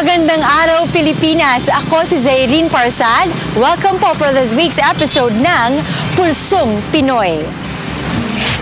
Magandang araw Pilipinas! Ako si Zairine Parsad. Welcome po for this week's episode ng Pulsong Pinoy.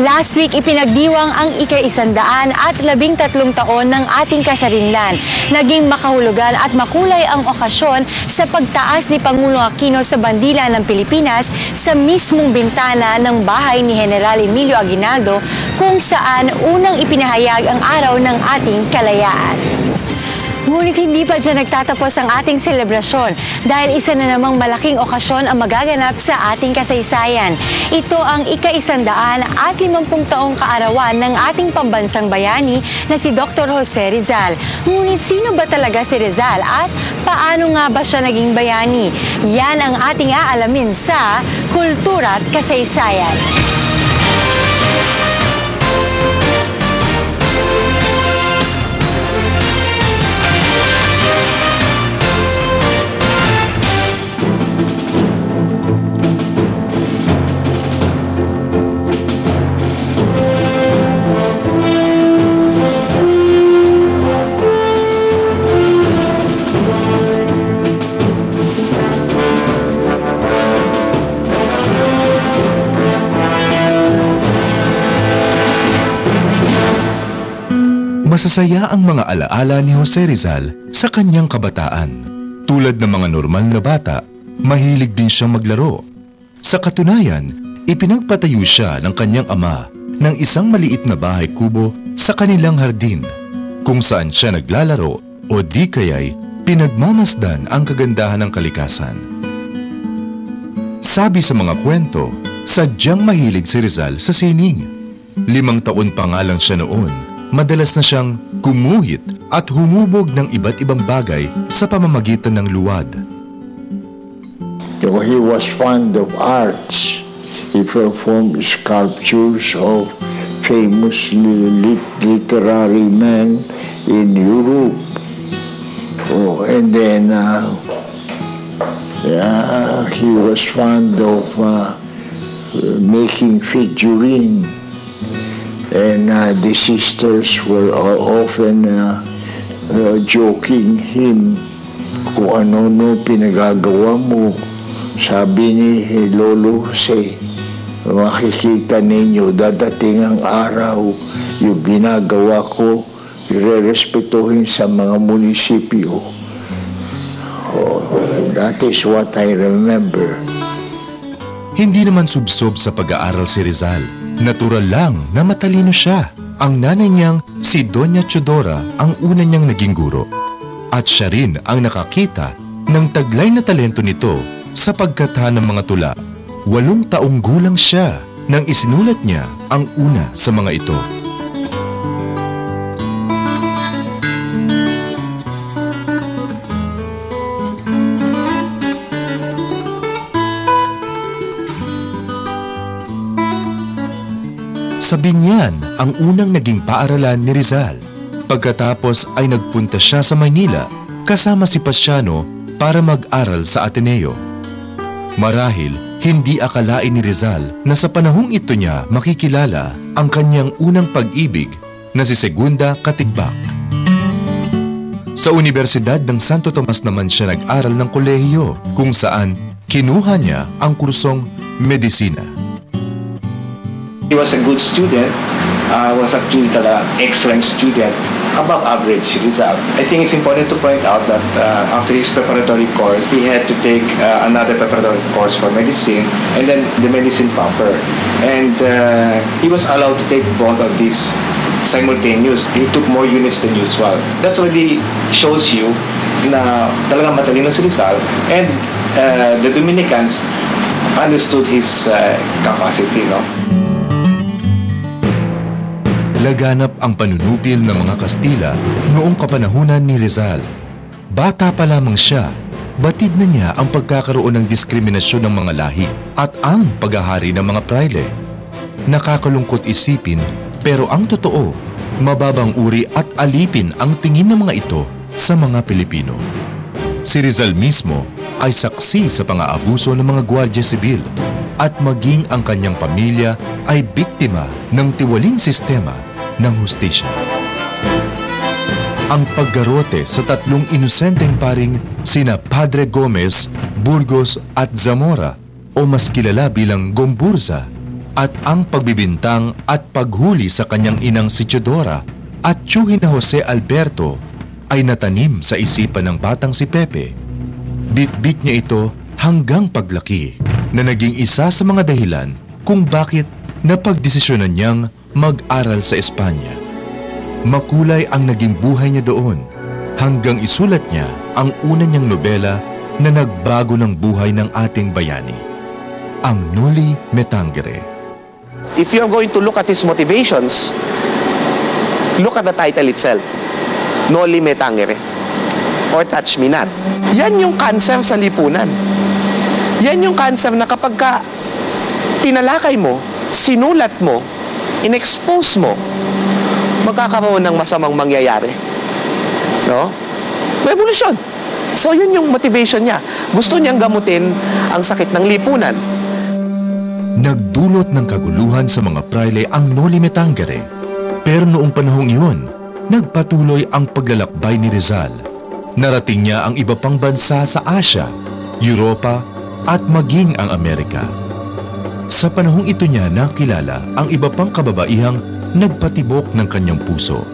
Last week, ipinagdiwang ang ika-isandaan at labing tatlong taon ng ating kasarinlan. Naging makahulugan at makulay ang okasyon sa pagtaas ni Pangulong Aquino sa bandila ng Pilipinas sa mismong bintana ng bahay ni General Emilio Aguinaldo kung saan unang ipinahayag ang araw ng ating kalayaan. Ngunit hindi pa dyan nagtatapos ang ating selebrasyon dahil isa na namang malaking okasyon ang magaganap sa ating kasaysayan. Ito ang ika-isandaan at limampung taong kaarawan ng ating pambansang bayani na si Dr. Jose Rizal. Ngunit sino ba talaga si Rizal at paano nga ba siya naging bayani? Yan ang ating aalamin sa Kultura at Kasaysayan. Masasaya ang mga alaala ni Jose Rizal sa kanyang kabataan. Tulad ng mga normal na bata, mahilig din siyang maglaro. Sa katunayan, ipinagpatayo siya ng kanyang ama ng isang maliit na bahay kubo sa kanilang hardin, kung saan siya naglalaro o di kaya'y pinagmamasdan ang kagandahan ng kalikasan. Sabi sa mga kwento, sadyang mahilig si Rizal sa sining. Limang taon pa nga lang siya noon madalas na siyang gumuhit at humubog ng iba't ibang bagay sa pamamagitan ng luwad. He was fond of arts. He performed sculptures of famous lit- literary men in Europe. Oh, and then uh, yeah, he was fond of uh, making figurine and uh, the sisters were often uh, uh, joking him kung ano-no pinagagawa mo. Sabi ni Lolo Jose, makikita ninyo, dadating ang araw, yung ginagawa ko, irerespetuhin sa mga munisipyo. Oh, that is what I remember. Hindi naman subsob sa pag-aaral si Rizal. Natural lang na matalino siya. Ang nanay niyang si Doña Chodora ang una niyang naging guro. At siya rin ang nakakita ng taglay na talento nito sa pagkata ng mga tula. Walong taong gulang siya nang isinulat niya ang una sa mga ito. Sa Binyan ang unang naging paaralan ni Rizal. Pagkatapos ay nagpunta siya sa Maynila kasama si Pasiano para mag-aral sa Ateneo. Marahil, hindi akalain ni Rizal na sa panahong ito niya makikilala ang kanyang unang pag-ibig na si Segunda Katigbak. Sa Universidad ng Santo Tomas naman siya nag-aral ng kolehiyo kung saan kinuha niya ang kursong medisina. He was a good student, uh, was actually an excellent student, above average result. I think it's important to point out that uh, after his preparatory course, he had to take uh, another preparatory course for medicine and then the medicine proper. And uh, he was allowed to take both of these simultaneous. He took more units than usual. That's already shows you na talagang matalino si Rizal and uh, the Dominicans understood his uh, capacity, no? Laganap ang panunupil ng mga Kastila noong kapanahunan ni Rizal. Bata pa lamang siya, batid na niya ang pagkakaroon ng diskriminasyon ng mga lahi at ang paghahari ng mga praile. Nakakalungkot isipin pero ang totoo, mababang uri at alipin ang tingin ng mga ito sa mga Pilipino. Si Rizal mismo ay saksi sa pang-aabuso ng mga gwardya sibil at maging ang kanyang pamilya ay biktima ng tiwaling sistema ng hustisya. ang paggarote sa tatlong inosenteng paring sina Padre Gomez, Burgos at Zamora o mas kilala bilang Gomburza at ang pagbibintang at paghuli sa kanyang inang si Teodora at tiyuhin na Jose Alberto ay natanim sa isipan ng batang si Pepe. Bitbit niya ito hanggang paglaki na naging isa sa mga dahilan kung bakit napagdesisyonan niyang mag-aral sa Espanya. Makulay ang naging buhay niya doon hanggang isulat niya ang una niyang nobela na nagbago ng buhay ng ating bayani, ang Noli Metangere. If you're going to look at his motivations, look at the title itself. Noli me tangere. Or touch me not. Yan yung cancer sa lipunan. Yan yung cancer na kapag ka tinalakay mo, sinulat mo, inexpose mo, magkakaroon ng masamang mangyayari. No? Revolution. So yun yung motivation niya. Gusto niyang gamutin ang sakit ng lipunan. Nagdulot ng kaguluhan sa mga praile ang Noli Me Tangere. Pero noong panahong iyon, nagpatuloy ang paglalakbay ni Rizal. Narating niya ang iba pang bansa sa Asya, Europa at maging ang Amerika. Sa panahong ito niya nakilala ang iba pang kababaihang nagpatibok ng kanyang puso.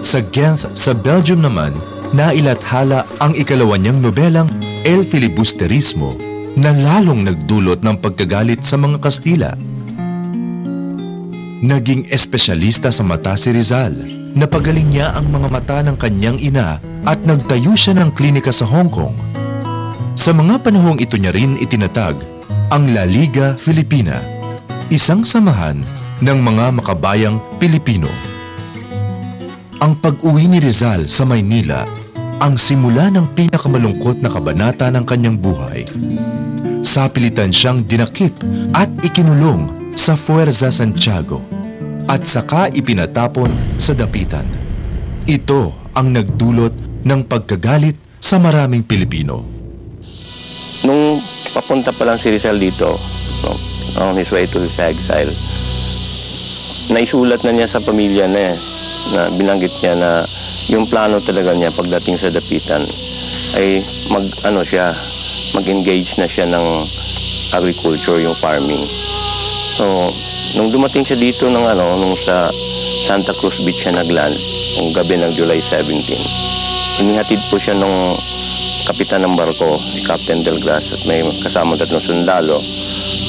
Sa Genth sa Belgium naman, nailathala ang ikalawa niyang nobelang El Filibusterismo na lalong nagdulot ng pagkagalit sa mga Kastila. Naging espesyalista sa mata si Rizal. Napagaling niya ang mga mata ng kanyang ina at nagtayo siya ng klinika sa Hong Kong. Sa mga panahong ito niya rin itinatag ang La Liga Filipina, isang samahan ng mga makabayang Pilipino. Ang pag-uwi ni Rizal sa Maynila ang simula ng pinakamalungkot na kabanata ng kanyang buhay. Sapilitan siyang dinakip at ikinulong sa Fuerza Santiago at saka ipinatapon sa dapitan. Ito ang nagdulot ng pagkagalit sa maraming Pilipino. Papunta pa lang si Rizal dito, no, on his way to his exile, naisulat na niya sa pamilya na eh, na binanggit niya na yung plano talaga niya pagdating sa dapitan ay mag ano siya mag-engage na siya ng agriculture yung farming. So nung dumating siya dito ng ano nung sa Santa Cruz Beach siya nagland nung gabi ng July 17 inihatid po siya nung kapitan ng barko si Captain Delgras at may kasama tatlong sundalo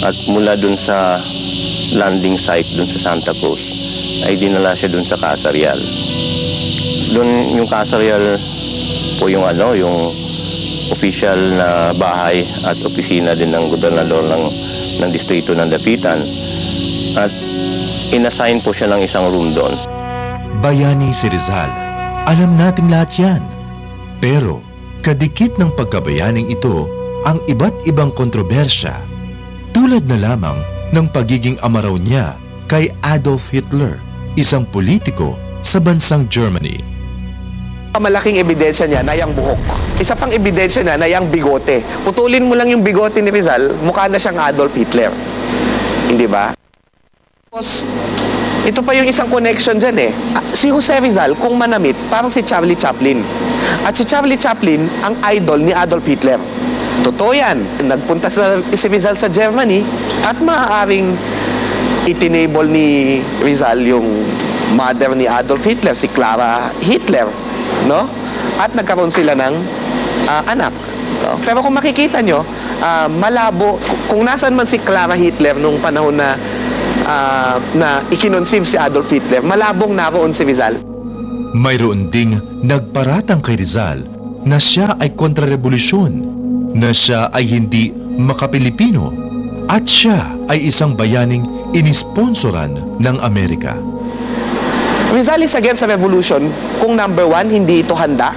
at mula dun sa landing site dun sa Santa Cruz ay dinala siya dun sa Casa Real doon yung Casa Real po yung ano, yung official na bahay at opisina din ng gobernador ng, ng distrito ng Dapitan. At inassign po siya ng isang room doon. Bayani si Rizal. Alam nating lahat yan. Pero kadikit ng pagkabayaning ito ang iba't ibang kontrobersya. Tulad na lamang ng pagiging amaraw niya kay Adolf Hitler, isang politiko sa bansang Germany. Malaking ebidensya niya na yung buhok. Isa pang ebidensya niya na yung bigote. Putulin mo lang yung bigote ni Rizal, mukha na siyang Adolf Hitler. Hindi ba? Ito pa yung isang connection dyan eh. Ah, Si Jose Rizal, kung manamit, parang si Charlie Chaplin. At si Charlie Chaplin, ang idol ni Adolf Hitler. Totoo yan. Nagpunta sa, si Rizal sa Germany at maaaring itinable ni Rizal yung mother ni Adolf Hitler, si Clara Hitler, no? At nagkaroon sila ng ah, anak. no? Pero kung makikita nyo, ah, malabo, kung nasan man si Clara Hitler nung panahon na ah, na ikinonseive si Adolf Hitler, malabong naroon si Rizal. Mayroon ding nagparatang kay Rizal na siya ay kontrarevolusyon, na siya ay hindi makapilipino, at siya ay isang bayaning inisponsoran ng Amerika. Rizal is against sa revolution kung number one, hindi ito handa.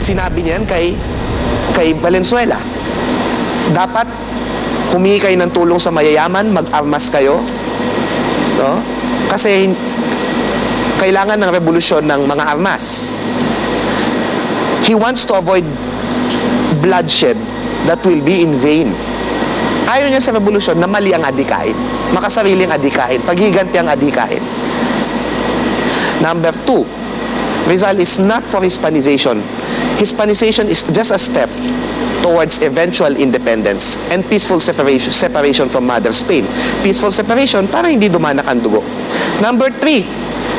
Sinabi niyan kay, kay Valenzuela. Dapat humingi kayo ng tulong sa mayayaman, mag-armas kayo. No? Kasi kailangan ng revolusyon ng mga armas. He wants to avoid bloodshed that will be in vain. Ayaw niya sa revolusyon na mali ang adikain. Makasariling adikain. Paghiganti ang adikain. Number two, Rizal is not for Hispanization. Hispanization is just a step towards eventual independence and peaceful separation, separation from Mother Spain. Peaceful separation para hindi dumanak ang dugo. Number three,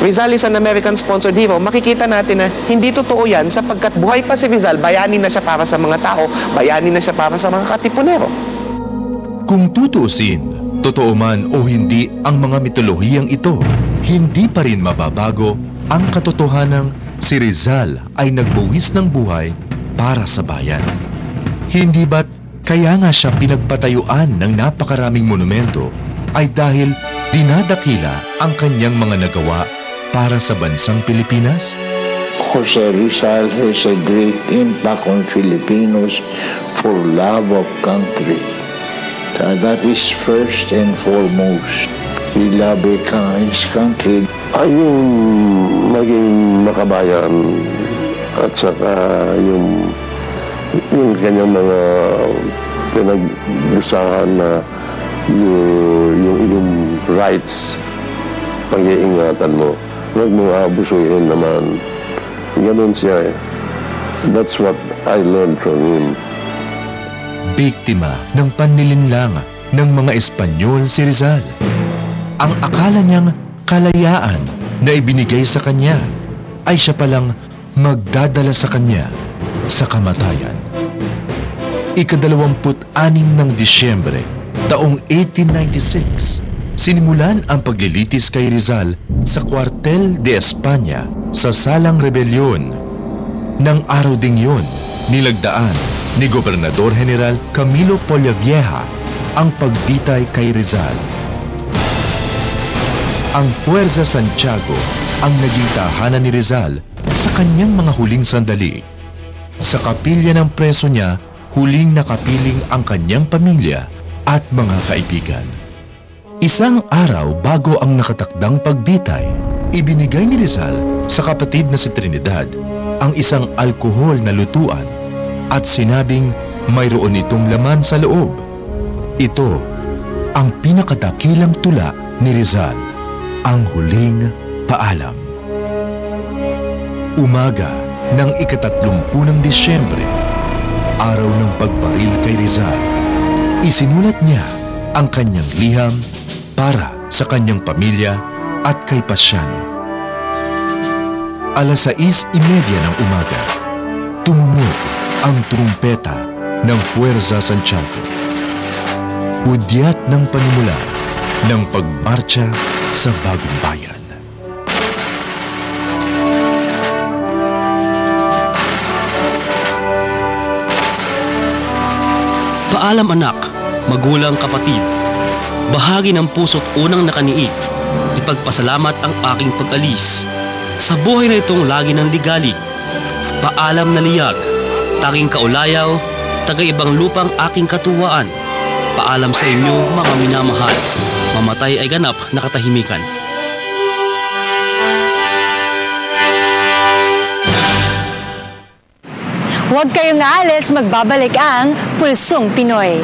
Rizal is an American-sponsored hero. Makikita natin na hindi totoo yan sapagkat buhay pa si Rizal, bayani na siya para sa mga tao, bayani na siya para sa mga katipunero. Kung tutuusin, totoo man o hindi ang mga mitolohiyang ito, hindi pa rin mababago ang katotohanang si Rizal ay nagbuwis ng buhay para sa bayan. Hindi ba't kaya nga siya pinagpatayuan ng napakaraming monumento ay dahil dinadakila ang kanyang mga nagawa para sa bansang Pilipinas? Jose Rizal has a great impact on Filipinos for love of country. Tha- That is first and foremost. He loved his country. ay yung maging makabayan at saka yung yung kanyang mga pinagdusahan na yung, yung, yung rights pag-iingatan mo huwag mong abusuhin naman ganun siya eh that's what I learned from him Biktima ng panlilinlang ng mga Espanyol si Rizal. Ang akala niyang kalayaan na ibinigay sa kanya ay siya palang magdadala sa kanya sa kamatayan. Ikadalawamput-anim ng Disyembre, taong 1896, sinimulan ang paglilitis kay Rizal sa Cuartel de España sa Salang Rebellion Nang araw ding yun, nilagdaan ni Gobernador General Camilo Polavieja ang pagbitay kay Rizal. Ang Fuerza Santiago ang naging tahanan ni Rizal sa kanyang mga huling sandali. Sa kapilya ng preso niya, huling nakapiling ang kanyang pamilya at mga kaibigan. Isang araw bago ang nakatakdang pagbitay, ibinigay ni Rizal sa kapatid na si Trinidad ang isang alkohol na lutuan at sinabing mayroon itong laman sa loob. Ito ang pinakadakilang tula ni Rizal, ang huling paalam. Umaga ng ikatatlumpu ng Disyembre, araw ng pagbaril kay Rizal, isinulat niya ang kanyang liham para sa kanyang pamilya at kay Pasiano. Alas 6.30 ng umaga, tumumog ang trumpeta ng Fuerza Santiago. Hudyat ng panimula ng pagmarcha sa bagong bayan. Paalam anak, magulang kapatid. Bahagi ng puso't unang nakaniig, ipagpasalamat ang aking pag-alis. Sa buhay na itong lagi ng ligalig. Paalam na liyag, tanging kaulayaw, taga-ibang lupang aking katuwaan. Paalam sa inyo mga minamahal, mamatay ay ganap na katahimikan. Huwag kayong aalis, magbabalik ang Pulsong Pinoy.